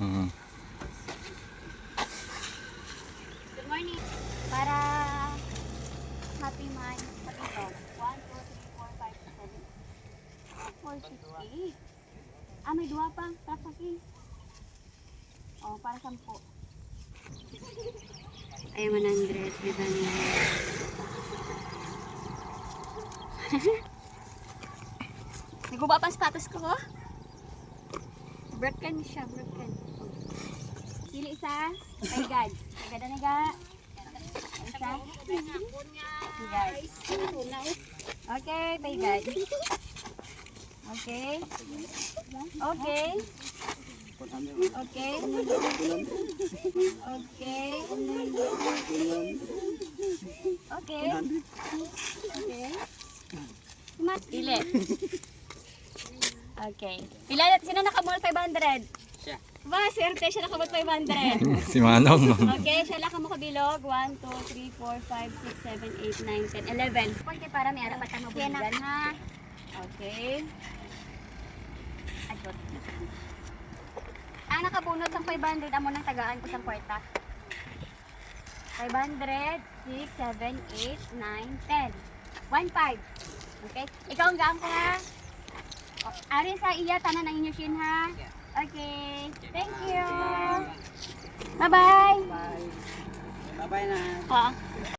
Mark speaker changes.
Speaker 1: Mm.
Speaker 2: Good morning. Para happy man sa ito. 1, 2, 3, 4, 5, 6, 7. 4, 6, 8. Ah, may dua pa. Tapaki. Oh, para sampo.
Speaker 3: Ay, 100. Diba niya?
Speaker 2: Naguba pa ang sapatos ko, oh.
Speaker 3: Broken siya, broken.
Speaker 2: Kay God. Kay God na ga. Isa.
Speaker 3: Guys.
Speaker 2: Okay, kay God. Okay. Okay. Okay. Okay. Okay. Okay. Mas pili. Okay. Pila sino nakamol 500?
Speaker 4: Siya.
Speaker 2: Ba, swerte siya nakamol 500.
Speaker 1: si Manong.
Speaker 2: Okay, siya lang mo kabilog. 1, 2, 3, 4, 5, 6, 7, 8, 9, 10, 11. Pwede para may arap at mabuligan ha. Okay. Adot. Ang nakabunot ng 500, amo nang tagaan ko sa kwarta. 500, 6, 7, 8, 9, 10. 1, 5. Okay? Ikaw ang gaan ko ha. O, Ari sa iya, tanan ang inyo shin ha. Okay. Thank you. Bye-bye.
Speaker 4: Bye. Bye-bye na.
Speaker 2: Oo.